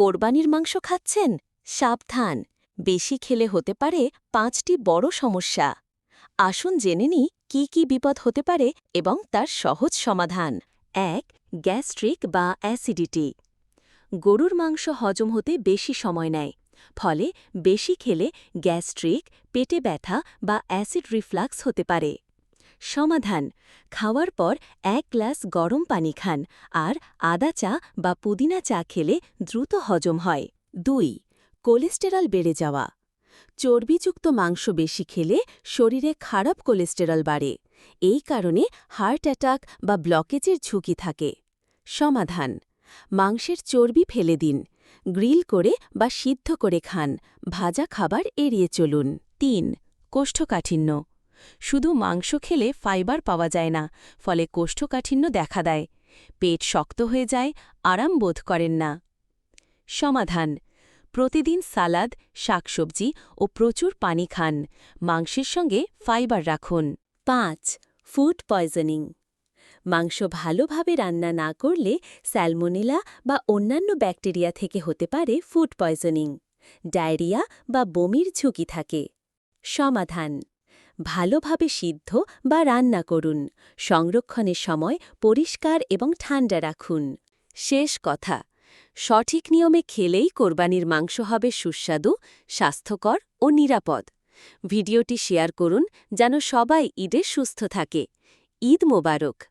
কোরবানির মাংস খাচ্ছেন? সাবধান। বেশি খেলে হতে পারে পাঁচটি বড় সমস্যা। আসুন জেনে নিই কী কী বিপদ হতে পারে এবং তার সহজ সমাধান। এক, গ্যাস্ট্রিক বা অ্যাসিডিটি। গরুর মাংস হজম হতে বেশি সময় নেয়, ফলে বেশি খেলে গ্যাস্ট্রিক, পেটে ব্যথা বা অ্যাসিড রিফ্লাক্স হতে পারে। সমাধান। খাওয়ার পর এক গ্লাস গরম পানি খান আর আদা চা বা পুদিনা চা খেলে দ্রুত হজম হয়। দুই, কোলেস্টেরল বেড়ে যাওয়া। চর্বিযুক্ত মাংস বেশি খেলে শরীরে খারাপ কোলেস্টেরল বাড়ে। এই কারণে হার্ট অ্যাটাক বা ব্লকেজের ঝুঁকি থাকে। সমাধান, মাংসের চর্বি ফেলে দিন, গ্রিল করে বা সিদ্ধ করে খান, ভাজা খাবার এড়িয়ে চলুন। তিন, কোষ্ঠকাঠিন্য। শুধু মাংস খেলে ফাইবার পাওয়া যায় না, ফলে কোষ্ঠকাঠিন্য দেখা দেয়। পেট শক্ত হয়ে যায়, আরাম বোধ করেন না। সমাধান, প্রতিদিন সালাদ, শাকসবজি ও প্রচুর পানি খান। মাংসের সঙ্গে ফাইবার রাখুন। পাঁচ, ফুড পয়জনিং। মাংস ভালোভাবে রান্না না করলে স্যালমোনেলা বা অন্যান্য ব্যাকটেরিয়া থেকে হতে পারে ফুড পয়জনিং, ডায়রিয়া বা বমির ঝুঁকি থাকে। সমাধান ভালোভাবে সিদ্ধ বা রান্না করুন। সংরক্ষণের সময় পরিষ্কার এবং ঠান্ডা রাখুন। শেষ কথা, সঠিক নিয়মে খেলেই কোরবানির মাংস হবে সুস্বাদু, স্বাস্থ্যকর ও নিরাপদ। ভিডিওটি শেয়ার করুন যেন সবাই ঈদে সুস্থ থাকে। ঈদ মোবারক।